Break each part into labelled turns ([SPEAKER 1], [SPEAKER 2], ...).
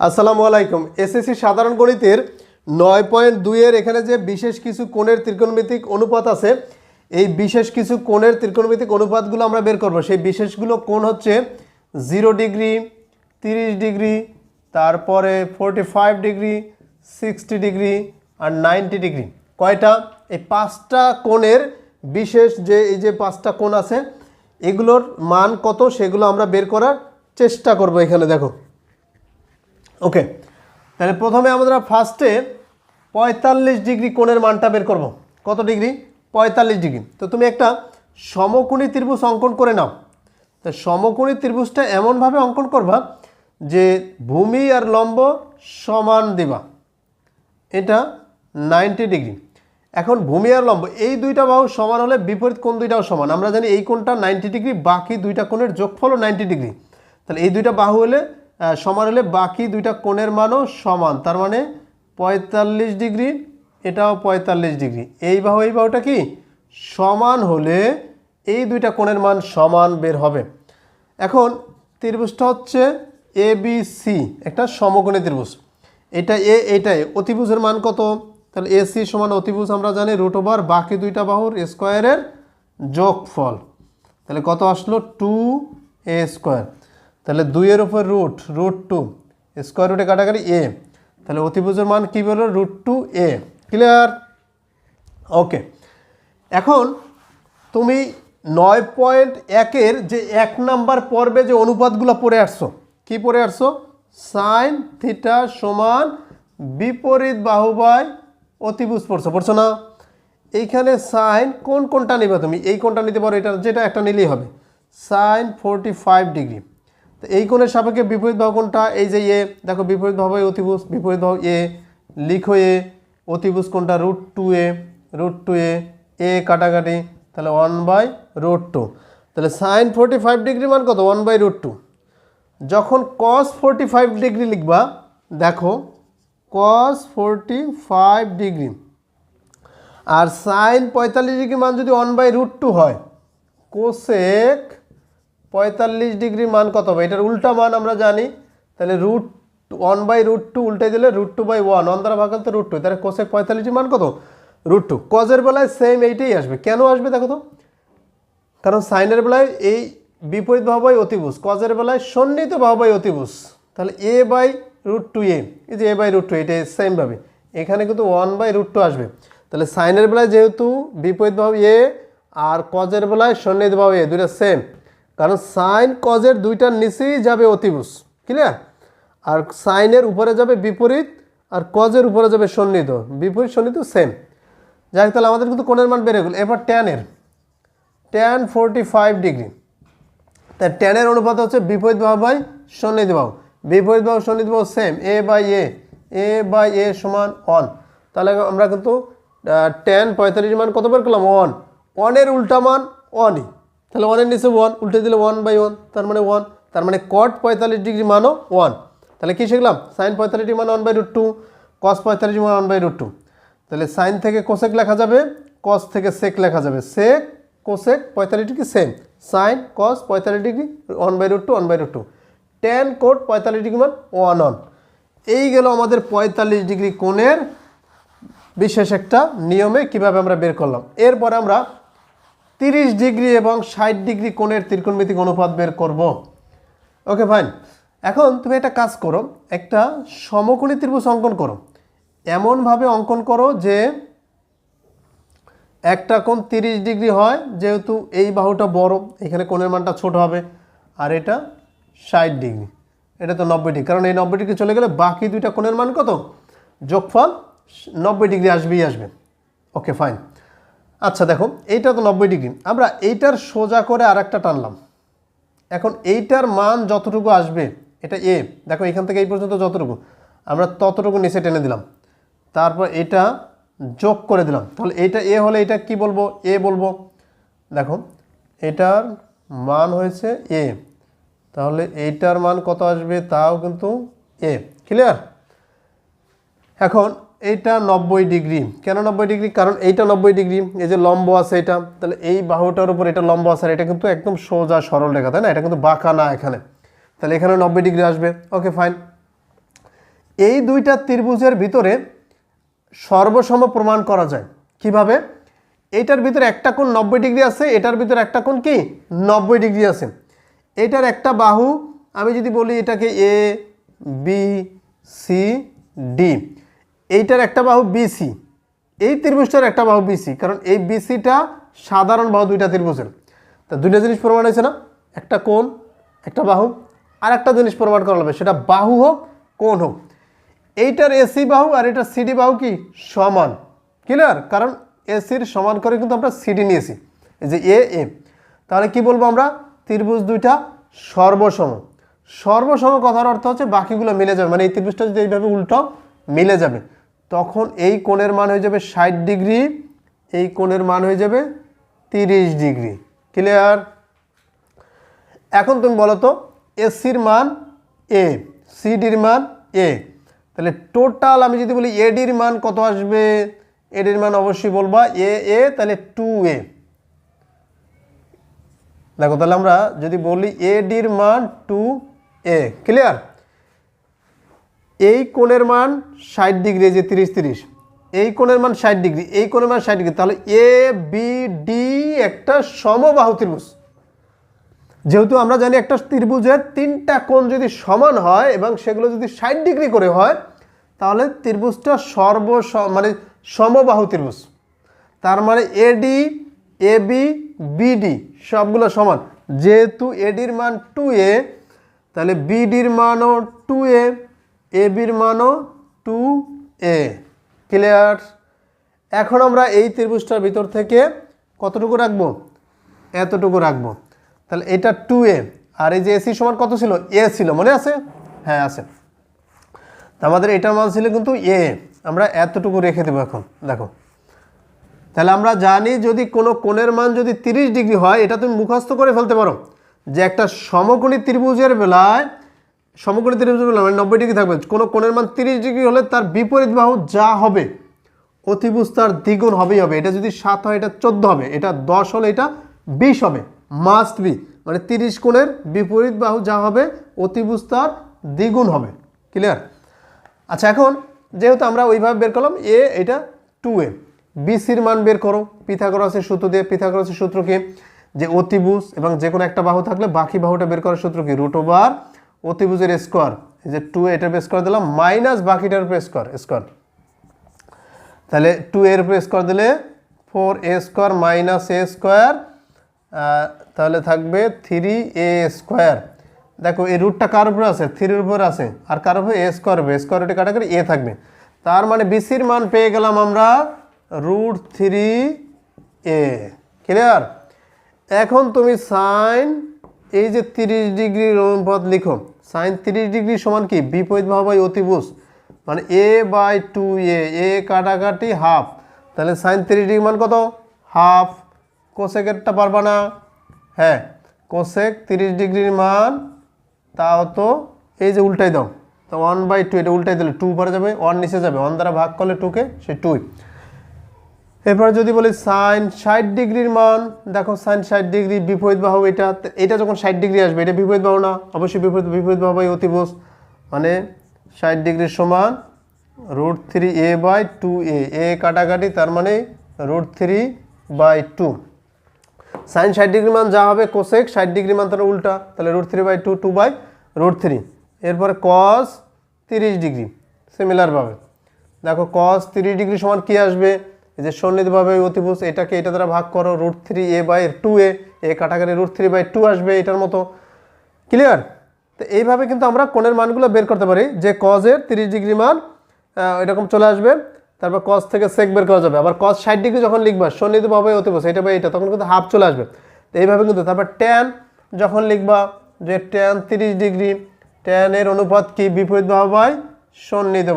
[SPEAKER 1] আসসালামু আলাইকুম। এসএসসি সাধারণ গণিতের নয় পয়েন্ট দুইয়ের এখানে যে বিশেষ কিছু কোণের ত্রিকোণমিতিক অনুপাত আছে, এই বিশেষ কিছু কোণের ত্রিকোণমিতিক অনুপাতগুলো আমরা বের করব। সেই বিশেষগুলো কোণ হচ্ছে জিরো ডিগ্রি, তিরিশ ডিগ্রি, তারপরে forty five degree, sixty degree আর নাইনটি ডিগ্রি। কয়টা? এই পাঁচটা কোণের বিশেষ যে, এই যে পাঁচটা কোণ আছে, এগুলোর মান কত সেগুলো আমরা বের করার চেষ্টা করব এখানে, দেখো। ওকে তাহলে প্রথমে আমরা ফার্স্টে পঁয়তাল্লিশ ডিগ্রি কোণের মানটা বের করব। কত ডিগ্রি? পঁয়তাল্লিশ ডিগ্রি। তো তুমি একটা সমকোণী ত্রিভুজ অঙ্কন করে নাও। তো সমকোণী ত্রিভুজটা এমনভাবে অঙ্কন করবা যে ভূমি আর লম্ব সমান দিবা। এটা নাইনটি ডিগ্রি। এখন ভূমি আর লম্ব, এই দুইটা বাহু সমান হলে বিপরীত কোণ দুইটাও সমান। আমরা জানি এই কোণটা নাইনটি ডিগ্রি, বাকি দুইটা কোণের যোগফলও নাইনটি ডিগ্রি। তাহলে এই দুইটা বাহু হলে সমান হলে বাকি দুইটা কোণের মানও সমান। তার মানে পঁয়তাল্লিশ ডিগ্রি, এটাও পঁয়তাল্লিশ ডিগ্রি। এই বাহু, এই বাহুটা কি? সমান হলে এই দুইটা কোণের মান সমান বের হবে। এখন ত্রিভুজটা হচ্ছে এ বি সি একটা সমকোণী ত্রিভুজ। এটা এ এটা এ অতিভুজের মান কত? তাহলে এ সি সমান অতিভুজ আমরা জানি রুট ওভার বাকি দুইটা বাহুর স্কোয়ারের যোগফল। তাহলে কত আসলো? টু এ স্কোয়ার তাহলে দুইয়ের উপর রুট রুট টু স্কোয়ার রুটে কাটাকাটি এ তাহলে অতিভুজের মান কী বলল? Root two A clear okay এখন তুমি নয় পয়েন্ট একের যে এক নাম্বার পর্বে যে অনুপাতগুলো পড়ে আসছো, কি পড়ে আসছো? সাইন থিটা সমান বিপরীত বাহুবাই অতিভুজ পড়ছো পড়ছো না? এইখানে সাইন কোন কোনটা নিবে তুমি? এই কোনটা নিতে পারো? এটা যেটা একটা নিলেই হবে। সাইন ফোরটি ফাইভ ডিগ্রি তো এই কোণের সাপেক্ষে বিপরীত বাহু কোনটা এই যে এ, দেখো বিপরীত বাহু অতিভুজ, বিপরীত বাহু এ লিখো এ, অতিভুজ কোনটা root two A root two A A কাটাকাটি, তাহলে ওয়ান বাই রুট টু তাহলে সাইন ফোরটি ফাইভ ডিগ্রি মান কত? ওয়ান বাই রুট টু যখন কস ফোরটি ফাইভ ডিগ্রি লিখবা, দেখো কস ফোরটি ফাইভ ডিগ্রি আর সাইন পঁয়তাল্লিশ ডিগ্রি মান যদি ওয়ান বাই রুট টু হয় কোসেক পঁয়তাল্লিশ ডিগ্রি মান কত হবে? এটার উল্টা মান আমরা জানি। তাহলে root one by root two উল্টে দিলে root two by one one দ্বারা ভাগ তো রুট টু তাহলে কোসেক পঁয়তাল্লিশ ডিগ্রি মান কত? রুট টু কজের বেলায় সেম এইটাই আসবে। কেন আসবে দেখো তো? কারণ সাইনের বেলায় এই বিপরীত ভাবাই অতিভুজ। কজের বেলায় সন্নিহিত ভাবাই অতিভুজ। তাহলে A by root two A এই যে এ বাই রুট টু এটা সেমভাবে এখানে কিন্তু ওয়ান বাই রুট টু আসবে। তাহলে সাইনের বেলায় যেহেতু বিপরীত ভাব এ আর কজের বেলায় সন্নিহিত ভাব এ দুইটা সেম কারণ সাইন কজের দুইটার নিচেই যাবে অতিভুজ ক্লিয়ার আর সাইনের উপরে যাবে বিপরীত আর কজের উপরে যাবে সন্নিহিত। বিপরীত সন্নিহিত সেম যাই হোক, তাহলে আমাদের কিন্তু কোণের মান বেড়ে গেল। এবার ট্যানের ট্যান ফোরটি ফাইভ ডিগ্রি তাই ট্যানের অনুপাত হচ্ছে বিপরীত বাহু বাই সন্নিহিত বাহু। বিপরীত বাহু সন্নিহিত বাহু same A by A A by A সমান ওয়ান তাহলে আমরা কিন্তু ট্যান পঁয়তাল্লিশ মান কত বের করলাম? ওয়ান ওয়ানের উল্টা মান ওয়ানই তাহলে ওয়ানের নিচে ওয়ান উল্টে দিলে ওয়ান বাই ওয়ান তার মানে ওয়ান তার মানে কট পঁয়তাল্লিশ ডিগ্রি মানও ওয়ান তাহলে কী শিখলাম? সাইন পঁয়তাল্লিশ ডিগ্রি মান one by root two cos পঁয়তাল্লিশ মান ওয়ান বাই রুট টু তাহলে সাইন থেকে কোসেক লেখা যাবে কস থেকে সেক লেখা যাবে। সেক কোসেক পঁয়তাল্লিশ ডিগ্রি সেম সাইন কস পঁয়তাল্লিশ degree one by root two one by root two tan cot পঁয়তাল্লিশ ডিগ্রি মান ওয়ান ওয়ান এই গেল আমাদের পঁয়তাল্লিশ ডিগ্রি কোণের বিশেষ একটা নিয়মে কীভাবে আমরা বের করলাম। এরপরে আমরা তিরিশ ডিগ্রি এবং ষাট ডিগ্রি কোণের ত্রিকোণমিতিক অনুপাত বের করব। ওকে ফাইন এখন তুমি একটা কাজ করো, একটা সমকোণী ত্রিভুজ অঙ্কন করো। এমনভাবে অঙ্কন করো যে একটা কোণ তিরিশ ডিগ্রি হয়, যেহেতু এই বাহুটা বড়, এখানে কোণের মানটা ছোট হবে, আর এটা ষাট ডিগ্রি। এটা তো নব্বই ডিগ্রি, কারণ এই নব্বই ডিগ্রি চলে গেলে বাকি দুইটা কোণের মান কত? যোগফল নব্বই ডিগ্রি আসবেই আসবে। ওকে ফাইন আচ্ছা দেখো, এইটা তো নব্বই ডিগ্রি। আমরা এইটার সোজা করে আর একটা টানলাম। এখন এইটার মান যতটুকু আসবে, এটা এ দেখো, এখান থেকে এই পর্যন্ত যতটুকু, আমরা ততটুকু নিচে টেনে দিলাম। তারপর এটা যোগ করে দিলাম। তাহলে এইটা এ হলে এটা কি বলব? এ বলব। দেখো, এটার মান হয়েছে এ তাহলে এইটার মান কত আসবে? তাও কিন্তু এ ক্লিয়ার এখন এইটা নব্বই ডিগ্রি। কেন নব্বই ডিগ্রি? কারণ এইটা নব্বই ডিগ্রি, এই যে লম্ব আছে এটা, তাহলে এই বাহুটার উপর এটা লম্ব আছে এটা কিন্তু একদম সোজা সরল রেখা, তাই না? এটা কিন্তু বাঁকা না এখানে। তাহলে এখানে নব্বই ডিগ্রি আসবে। Okay, fine. এই দুইটা ত্রিভুজের ভিতরে সর্বসম প্রমাণ করা যায়। কীভাবে? এটার ভিতরে একটা কোণ নব্বই ডিগ্রি আছে, এটার ভিতরে একটা কোণ কি? নব্বই ডিগ্রি আছে। এটার একটা বাহু, আমি যদি বলি এটাকে এ বি সি ডি এইটার একটা বাহু বিসি এই ত্রিভুজটার একটা বাহু বিসি কারণ এই বিসিটা সাধারণ বাহু দুইটা ত্রিভুজের। তা দুইটা জিনিস প্রমাণ হয়েছে না? একটা কোণ, একটা বাহু, আর একটা জিনিস প্রমাণ করা হবে সেটা বাহু হোক, কোণ হোক। এইটার এসি বাহু আর এটার সিডি বাহু কি? সমান। ক্লিয়ার কারণ এসির সমান করে কিন্তু আমরা সিডি নিয়েছি। এই যে এ এ তাহলে কি বলব আমরা? ত্রিভুজ দুইটা সর্বসম। সর্বসম কথার অর্থ হচ্ছে বাকিগুলো মিলে যাবে মানে এই ত্রিভুজটা যদি এইভাবে উল্টো মিলে যাবে। তখন এই কোণের মান হয়ে যাবে ষাট ডিগ্রি, এই কোণের মান হয়ে যাবে তিরিশ ডিগ্রি। ক্লিয়ার এখন তুমি বলো তো এসির মান এ সিডির মান এ তাহলে টোটাল আমি যদি বলি এডির মান কত আসবে? এডির মান অবশ্যই বলবা এ এ তাহলে টু এ দেখো, তাহলে আমরা যদি বলি এডির মান টু এ ক্লিয়ার এই কোণের মান ষাট ডিগ্রি যে তিরিশ তিরিশ। এই কোণের মান ষাট ডিগ্রি, এই কোণের মান ষাট ডিগ্রি। তাহলে এ বি ডি একটা সমবাহু ত্রিভুজ। যেহেতু আমরা জানি একটা ত্রিভুজের তিনটা কোণ যদি সমান হয় এবং সেগুলো যদি ষাট ডিগ্রি করে হয়, তাহলে ত্রিভুজটা সর্ব মানে সমবাহু ত্রিভুজ। তার মানে এডি বি বিডি সবগুলো সমান। যেহেতু এডির মান টু এ তাহলে বিডির মানও টু এ এবির মানও টু এ ক্লিয়ার এখন আমরা এই ত্রিভুজটার ভিতর থেকে কতটুকু রাখব? এতটুকু রাখব। তাহলে এটা টু এ আর এই যে এসি সমান কত ছিল? এ ছিল। মনে আছে? হ্যাঁ আছে। তা আমাদের এটার মান ছিল কিন্তু এ আমরা এতটুকু রেখে দেবো এখন। দেখো। তাহলে আমরা জানি যদি কোনো কোণের মান যদি তিরিশ ডিগ্রি হয়, এটা তুমি মুখস্থ করে ফেলতে পারো যে একটা সমকোণী ত্রিভুজের বেলায় সমকোণী ত্রিভুজের বেলায় মানে নব্বই ডিগ্রি থাকবে। কোনো কোণের মান তিরিশ ডিগ্রি হলে তার বিপরীত বাহু যা হবে অতিভুজ তার দ্বিগুণ হবেই হবে। এটা যদি সাত হয়, এটা চোদ্দ হবে। এটা দশ হলে এটা বিশ হবে। মাস্ট বি মানে তিরিশ কোণের বিপরীত বাহু যা হবে অতিভুজ তার দ্বিগুণ হবে। ক্লিয়ার আচ্ছা এখন যেহেতু আমরা ওইভাবে বের করলাম এ এটা টু এ বিসির মান বের করো। পিথাগোরাসের সূত্র দিয়ে, পিথাগোরাসের সূত্র কি? যে অতিভুজ এবং যে কোনো একটা বাহু থাকলে বাকি বাহুটা বের করার সূত্র কি? রুট ওভার অতিভুজের স্কোয়ার এই যে টু এটা বের করে দিলাম মাইনাস বাকিটার উপরে স্কোয়ার স্কোয়ার তাহলে টু এর উপরে স্কোয়ার দিলে four A square minus A square তাহলে থাকবে থ্রি এ স্কোয়ার দেখো, এই রুটটা কার উপরে আছে? থ্রির উপর আছে। আর কার উপরে? এ স্কোয়ার হবে। স্কোয়ার রুটে কাটাকাটি এ থাকবে। তার মানে বিসির মান পেয়ে গেলাম আমরা রুট থ্রি এ ক্লিয়ার এখন তুমি সাইন এই যে তিরিশ ডিগ্রির অনুপাত লিখো সাইন তিরিশ ডিগ্রি সমান কি? বিপরীত ভাবাই অতিভুজ। মানে এ বাই টু এ এ কাটাকাটি হাফ তাহলে সাইন তিরিশ ডিগ্রি মান কত? হাফ কোসেকেরটা পারবা না? হ্যাঁ কোসেক তিরিশ ডিগ্রির মান তাও তো এই যে উল্টাই দাও। তো ওয়ান বাই টু এটা উল্টাই দিলে টু পরে যাবে ওয়ান নিচে যাবে। ওয়ান দ্বারা ভাগ করলে টুকে সে টুই এরপরে যদি বলি সাইন ষাট ডিগ্রির মান, দেখো সাইন ষাট ডিগ্রি বিপরীত বাহু এটা এটা যখন ষাট ডিগ্রি আসবে, এটা বিপরীত বাহু না, অবশ্যই বিপরীত বিপরীত বাহু অতিবোস মানে ষাট ডিগ্রির সমান root three A by two A A কাটাকাটি তার মানে root three by two. Sine ষাট ডিগ্রি মান যা হবে কোসেক, ষাট ডিগ্রি মান তার উল্টা, তাহলে root three by two two by root three. এরপরে কস তিরিশ ডিগ্রি সিমিলারভাবে দেখো কস তিরিশ ডিগ্রি সমান কী আসবে? যে সন্নিধভাবে অতিভুজ, এটাকে এটা দ্বারা ভাগ করো root three A by two A A কাটাকাটি রুট থ্রি বাই টু আসবে এটার মতো। ক্লিয়ার তো এইভাবে কিন্তু আমরা কোণের মানগুলো বের করতে পারি। যে কজের তিরিশ ডিগ্রি মান এরকম চলে আসবে, তারপর কজ থেকে সেক বের করা যাবে। আবার কজ ষাট ডিগ্রি যখন লিখবা, সন্নিধভাবে অতিভুজ, এটা বা এটা, তখন কিন্তু হাফ চলে আসবে। তো এইভাবে কিন্তু, তারপর ট্যান যখন লিখবা যে ট্যান তিরিশ ডিগ্রি ট্যানের অনুপাত কি? বিপরীত বাহু বাই সন্নিধ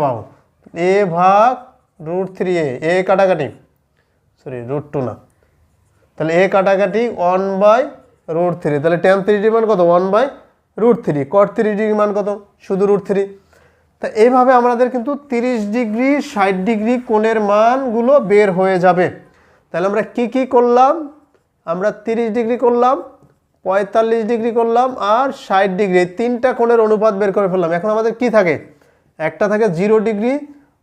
[SPEAKER 1] এ ভাগ রুট থ্রি এ এ কাটাকাটি সরি রুট টু না। তাহলে এ কাটাকাটি ওয়ান বাই রুট থ্রি তাহলে টেন থ্রি ডিগ্রি মান কত? One by root three cot three degree মান কত? শুধু রুট থ্রি তা এইভাবে আমাদের কিন্তু তিরিশ ডিগ্রি, ষাট ডিগ্রি কোণের মানগুলো বের হয়ে যাবে। তাহলে আমরা কি কি করলাম? আমরা তিরিশ ডিগ্রি করলাম, পঁয়তাল্লিশ ডিগ্রি করলাম আর ষাট ডিগ্রি তিনটা কোণের অনুপাত বের করে ফেললাম। এখন আমাদের কি থাকে? একটা থাকে জিরো ডিগ্রি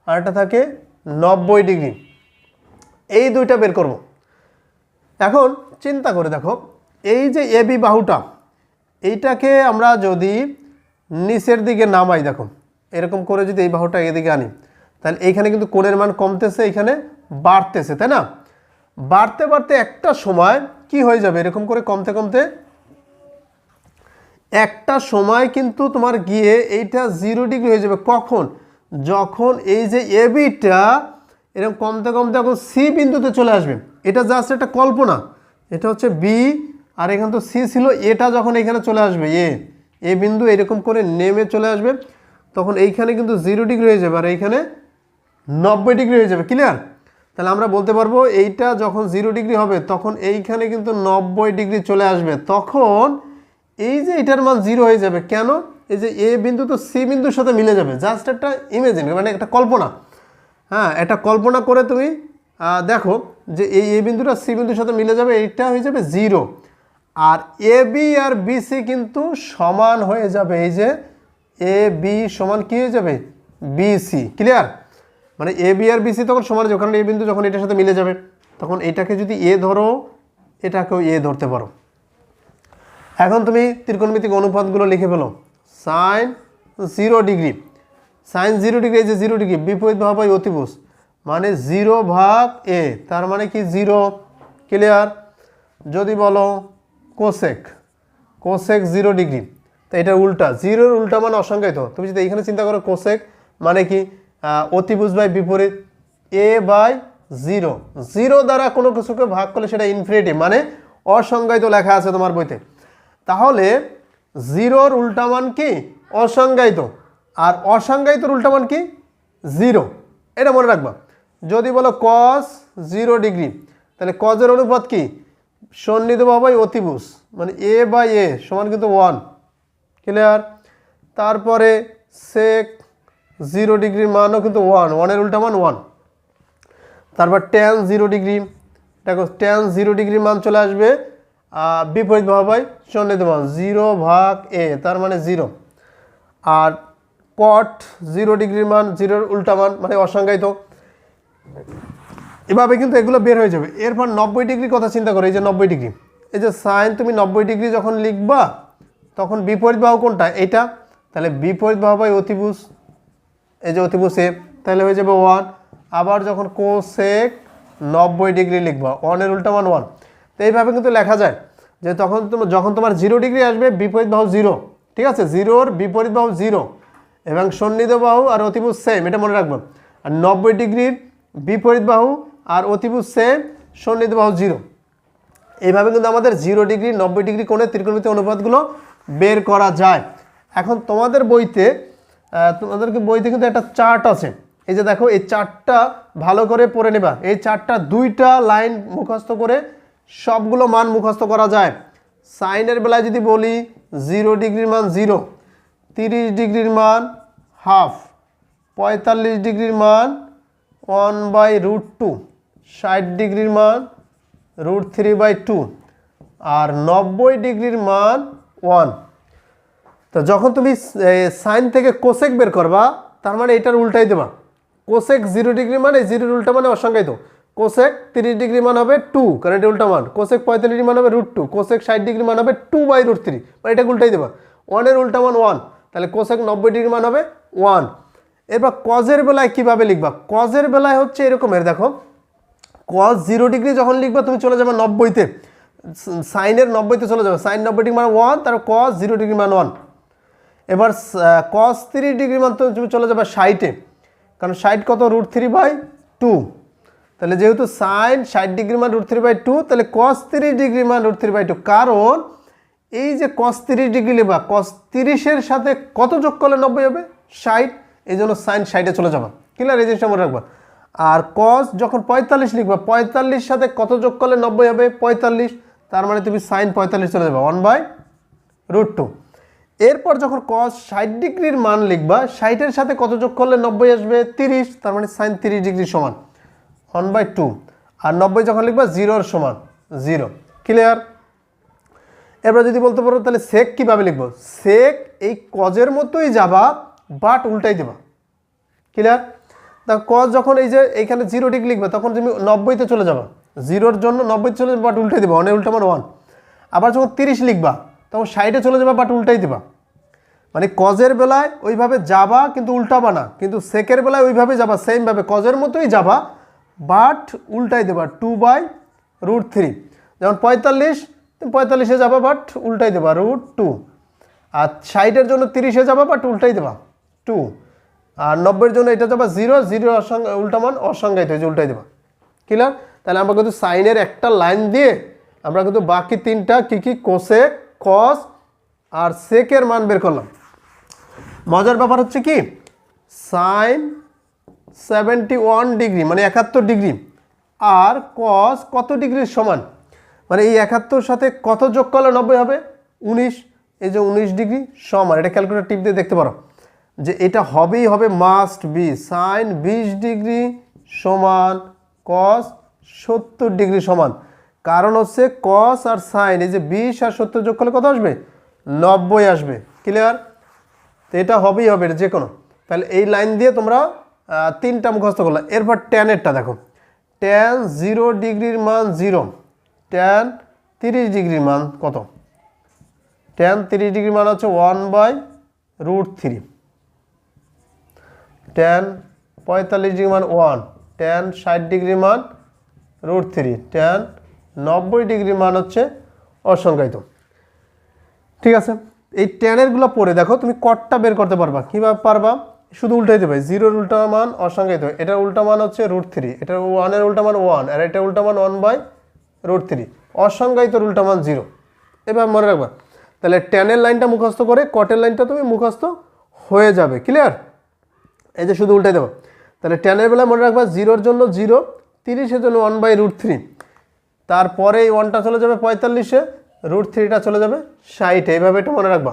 [SPEAKER 1] আর একটা থাকে নব্বই ডিগ্রি। এই দুইটা বের করব। এখন চিন্তা করে দেখো, এই যে এবি বাহুটা, এইটাকে আমরা যদি নিচের দিকে নামাই, দেখো, এরকম করে যদি এই বাহুটা এদিকে আনি, তাহলে এইখানে কিন্তু কোণের মান কমতেছে, এখানে বাড়তেছে, তাই না? বাড়তে বাড়তে একটা সময় কি হয়ে যাবে, এরকম করে কমতে কমতে? একটা সময় কিন্তু তোমার গিয়ে এইটা জিরো ডিগ্রি হয়ে যাবে। কখন? যখন এই যে এবিটা এরকম কমতে কমতে এখন সি বিন্দুতে চলে আসবে। এটা জাস্ট একটা কল্পনা। এটা হচ্ছে বি আর এখানে তো সি ছিল, এটা যখন এখানে চলে আসবে এ এ বিন্দু এরকম করে নেমে চলে আসবে, তখন এইখানে কিন্তু জিরো ডিগ্রি হয়ে যাবে, আর এইখানে নব্বই ডিগ্রি হয়ে যাবে ক্লিয়ার তাহলে আমরা বলতে পারব, এইটা যখন জিরো ডিগ্রি হবে, তখন এইখানে কিন্তু নব্বই ডিগ্রি চলে আসবে। তখন এই যে এটার মান জিরো হয়ে যাবে, কেন? এই যে এ বিন্দু তো সি বিন্দুর সাথে মিলে যাবে জাস্ট একটা ইমেজিন মানে একটা কল্পনা। হ্যাঁ একটা কল্পনা করে তুমি দেখো যে এই এ বিন্দুটা সি বিন্দুর সাথে মিলে যাবে, এইটা হয়ে যাবে জিরো আর এ বি আর বিসি কিন্তু সমান হয়ে যাবে, এই যে এ বি সমান কি হয়ে যাবে? বিসি ক্লিয়ার মানে এ বি আর বিসি তখন সমান, যখন এ বিন্দু যখন এটার সাথে মিলে যাবে, তখন এটাকে যদি এ ধরো, এটাকেও এ ধরতে পারো। এখন তুমি ত্রিকোণমিতিক অনুপাতগুলো লিখে ফেলো। Sine zero degree. Sine zero degree, এই যে জিরো ডিগ্রি, বিপরীত ভাব হয় অতিভুজ। মানে জিরো ভাগ এ, তার মানে কি জিরো? ক্লিয়ার যদি বলো কোসেক কোসেক জিরো ডিগ্রি। তো এটা উল্টা, জিরোর উল্টা মানে অসংখ্যায়িত তুমি যদি এইখানে চিন্তা করো কোসেক মানে কি অতিভুজ বাই বিপরীত, এ বাই জিরো। জিরো দ্বারা কোনো কিছুকে ভাগ করলে সেটা ইনফিনিটি মানে অসংজ্ঞায়িত লেখা আছে তোমার বইতে। তাহলে জিরোর উল্টামান কি? অসংজ্ঞায়িত। আর অসংজ্ঞায়িতর উল্টামান কি? জিরো। এটা মনে রাখবা। যদি বলো কস জিরো ডিগ্রি, তাহলে কজের অনুপাত কি? সন্নিধ বাবাই অতিভুজ মানে এ বাই এ সমান কিন্তু ওয়ান ক্লিয়ার তারপরে সেক জিরো ডিগ্রির মানও কিন্তু ওয়ান ওয়ানের উল্টা মান ওয়ান তারপর টেন জিরো ডিগ্রি দেখো টেন জিরো ডিগ্রির মান চলে আসবে বিপরীত ভাবাই সন্নিহিত মান জিরো ভাগ এ, তার মানে জিরো। আর কট জিরো ডিগ্রির মান, জিরোর উল্টা মান মানে অসংজ্ঞায়িত। এভাবে কিন্তু এগুলো বের হয়ে যাবে। এরপর নব্বই ডিগ্রি কথা চিন্তা করো, এই যে নব্বই ডিগ্রি। এই যে সাইন, তুমি নব্বই ডিগ্রি যখন লিখবা, তখন বিপরীত বাহু কোনটা? এটা তাহলে বিপরীত বাহু বাই অতিভুজ। এই যে অতিভুজ এ, তাহলে হয়ে যাবে ওয়ান। আবার যখন কোসেক নব্বই ডিগ্রি লিখবা, ওয়ানের উল্টা মান ওয়ান। তো এইভাবে কিন্তু লেখা যায় যে তখন তোমার যখন তোমার জিরো ডিগ্রি আসবে, বিপরীত বাহু জিরো ঠিক আছে? জিরোর বিপরীত বাহু জিরো এবং সন্নিধ বাহু আর অতিভুজ সেম এটা মনে রাখব। আর নব্বই ডিগ্রির বিপরীত বাহু আর অতিভুজ সেম সন্নিহিত বাহু জিরো এইভাবে কিন্তু আমাদের জিরো ডিগ্রি নব্বই ডিগ্রি কোণে ত্রিকোণমিতি অনুপাতগুলো বের করা যায়। এখন তোমাদের বইতে তোমাদেরকে বইতে কিন্তু একটা চার্ট আছে। এই যে দেখো, এই চার্টটা ভালো করে পড়ে নেবা। এই চার্টটা দুইটা লাইন মুখস্থ করে সবগুলো মান মুখস্থ করা যায়। সাইনের বেলায় যদি বলি জিরো ডিগ্রির মান জিরো, তিরিশ ডিগ্রির মান হাফ, পঁয়তাল্লিশ ডিগ্রির মান ওয়ান বাই রুট টু, ষাট ডিগ্রির মান রুট থ্রি বাই টু আর নব্বই ডিগ্রির মান ওয়ান। তো যখন তুমি সাইন থেকে কোসেক বের করবা, তার মানে এটার উল্টাই দেবা। কোসেক জিরো ডিগ্রি মানে জিরোর উল্টা মানে অসংজ্ঞায়িত। কোসেক তিরিশ ডিগ্রি মান হবে টু কারণ এটা উল্টা মান। কোসেক পঁয়তাল্লিশ ডিগ্রি মান হবে রুট টু কোসেক ষাট ডিগ্রি মান হবে টু বাই রুট থ্রি মানে এটাকে উল্টাই দেবা। ওয়ানের উল্টা মান ওয়ান তাহলে কোসেক নব্বই ডিগ্রি মান হবে ওয়ান এরপর কজের বেলায় কীভাবে লিখবা? কজের বেলায় হচ্ছে এরকমের দেখো কস জিরো ডিগ্রি যখন লিখবা, তুমি চলে যাবে নব্বইতে। সাইনের নব্বইতে চলে যাবে। সাইন নব্বই ডিগ্রি মানে ওয়ান তার কস জিরো ডিগ্রি মান ওয়ান এবার কস তিরিশ ডিগ্রি মান তুমি চলে যাবে ষাটে। কারণ ষাট কত? রুট থ্রি বাই টু তাহলে যেহেতু সাইন ষাট ডিগ্রি মান রুট থ্রি বাই টু তাহলে কস তিরিশ ডিগ্রি মান রুট থ্রি বাই টু কারণ এই যে কস তিরিশ ডিগ্রি লিখবা কস তিরিশের সাথে কত যোগ করলে নব্বই হবে? ষাট। এই জন্য সাইন ষাটে চলে যাবা। ক্লিয়ার এই জিনিসটা মনে রাখবা। আর কস যখন পঁয়তাল্লিশ লিখবা, পঁয়তাল্লিশ সাথে কত যোগ করলে নব্বই হবে? পঁয়তাল্লিশ। তার মানে তুমি সাইন পঁয়তাল্লিশ চলে যাবে। ওয়ান বাই রুট টু এরপর যখন কস ষাট ডিগ্রির মান লিখবা, ষাটের সাথে কত যোগ করলে নব্বই আসবে? তিরিশ। তার মানে সাইন তিরিশ ডিগ্রি সমান। One by two. আর নব্বই যখন লিখবা জিরোর সমান, জিরো। ক্লিয়ার এবার যদি বলতে পারো, তাহলে সেক কীভাবে লিখব? সেক এই কজের মতোই যাবা বাট উল্টাই দেবা। ক্লিয়ার তা কজ যখন এই যে এইখানে জিরো ডিগ্রি লিখবে, তখন তুমি নব্বইতে চলে যাবা। জিরোর জন্য নব্বইতে চলে যাবে বাট উল্টে দিবা। অনেক উল্টা মানে ওয়ান আবার যখন তিরিশ লিখবা, তখন সাইডে চলে যাবা বাট উল্টাই দিবা। মানে কজের বেলায় ওইভাবে যাবা, কিন্তু উল্টাবা না। কিন্তু সেকের বেলায় ওইভাবে যাবা সেমভাবে কজের মতোই যাবা বাট উল্টাই দেবা টু বাই রুট থ্রি। যেমন পঁয়তাল্লিশ পঁয়তাল্লিশে যাবা, বাট উল্টাই দেবা রুট টু। আর ষাটের জন্য তিরিশে যাবা, বাট উল্টাই দেবা টু। আর নব্বইয়ের জন্য এটা যাবা জিরো জিরো অসংখ্য উল্টা মান অসংজ্ঞায়িত হয়েছে উল্টাই দেবা। ক্লিয়ার তাহলে আমরা কিন্তু সাইনের একটা লাইন দিয়ে আমরা কিন্তু বাকি তিনটা কী কী কোসে কস আর সেকের মান বের করলাম। মজার ব্যাপার হচ্ছে কি? সাইন সেভেন্টি ওয়ান ডিগ্রি মানে একাত্তর ডিগ্রি। আর কস কত ডিগ্রির সমান? মানে এই একাত্তর সাথে কত যোগ করলে নব্বই হবে? উনিশ। এই যে উনিশ ডিগ্রি সমান, এটা ক্যালকুলেটার টিপ দিয়ে দেখতে পারো। যে এটা হবেই হবে মাস্ট বি সাইন বিশ ডিগ্রি সমান কস সত্তর ডিগ্রি সমান। কারণ হচ্ছে কস আর সাইন এই যে বিশ আর সত্তর যোগ করলে কত আসবে? নব্বই আসবে। ক্লিয়ার তো এটা হবেই হবে, এটা যে কোনো তাহলে এই লাইন দিয়ে তোমরা তিনটা মুখস্থ করলে এরপর ট্যানেরটা দেখো। ট্যান জিরো ডিগ্রির মান জিরো ট্যান তিরিশ ডিগ্রির মান কত? ট্যান তিরিশ ডিগ্রির মান হচ্ছে one by root three tan পঁয়তাল্লিশ ডিগ্রি মান ওয়ান ট্যান ষাট ডিগ্রি মান রুট থ্রি ট্যান নব্বই ডিগ্রি মান হচ্ছে অসংজ্ঞায়িত ঠিক আছে? এই ট্যানেরগুলো পড়ে দেখো, তুমি কটটা বের করতে পারবা। কীভাবে পারবা? শুধু উল্টাই দেবে, জিরোর উল্টা মান, অসংজ্ঞায়িত। এটার উল্টা মান হচ্ছে রুট থ্রি এটার ওয়ানের উল্টা মান ওয়ান আর এটার উল্টা মান ওয়ান বাই রুট থ্রি অসংজ্ঞায়িতর উল্টা মান জিরো এবার মনে রাখবা, তাহলে ট্যানের লাইনটা মুখস্থ করে কটের লাইনটা তুমি মুখস্থ হয়ে যাবে ক্লিয়ার এই যে শুধু উল্টাই দেবো। তাহলে টেনের বেলা মনে রাখবা জিরোর জন্য জিরো তিরিশের জন্য ওয়ান বাই রুট থ্রি তারপরে এই ওয়ানটা চলে যাবে পঁয়তাল্লিশে রুট থ্রিটা চলে যাবে ষাটে। এইভাবে এটা মনে রাখবা।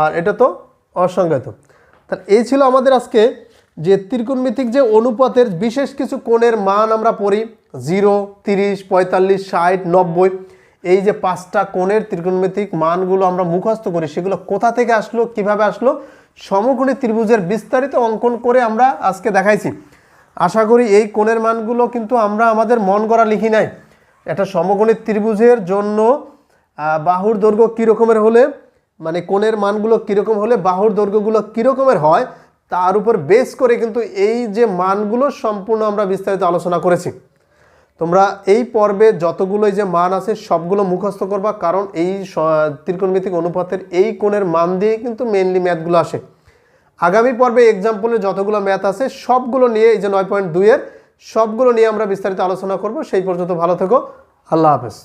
[SPEAKER 1] আর এটা তো অসংজ্ঞাত তাহলে এই ছিল আমাদের আজকে যে ত্রিকোণমিতিক যে অনুপাতের বিশেষ কিছু কোণের মান আমরা পড়ি, জিরো, তিরিশ, পঁয়তাল্লিশ, ষাট, নব্বই। এই যে পাঁচটা কোণের ত্রিকোণমিতিক মানগুলো আমরা মুখস্থ করি, সেগুলো কোথা থেকে আসলো, কীভাবে আসলো, সমকোণী ত্রিভুজের বিস্তারিত অঙ্কন করে আমরা আজকে দেখাইছি। আশা করি এই কোণের মানগুলো কিন্তু আমরা আমাদের মন গড়া লিখি নাই। একটা সমকোণী ত্রিভুজের জন্য বাহুর দৈর্ঘ্য কী রকমের হলে মানে কোণের মানগুলো কীরকম হলে বাহুর দৈর্ঘ্যগুলো কীরকমের হয়, তার উপর বেস করে কিন্তু এই যে মানগুলো সম্পূর্ণ আমরা বিস্তারিত আলোচনা করেছি। তোমরা এই পর্বে যতগুলো যে মান আছে সবগুলো মুখস্থ করবা, কারণ এই ত্রিকোণমিতিক অনুপাতের এই কোণের মান দিয়ে কিন্তু মেনলি ম্যাথগুলো আসে। আগামী পর্বে এক্সাম্পলে যতগুলো ম্যাথ আছে, সবগুলো নিয়ে এই যে নয় পয়েন্ট দুইয়ের সবগুলো নিয়ে আমরা বিস্তারিত আলোচনা করব। সেই পর্যন্ত ভালো থেকো। আল্লাহ হাফেজ।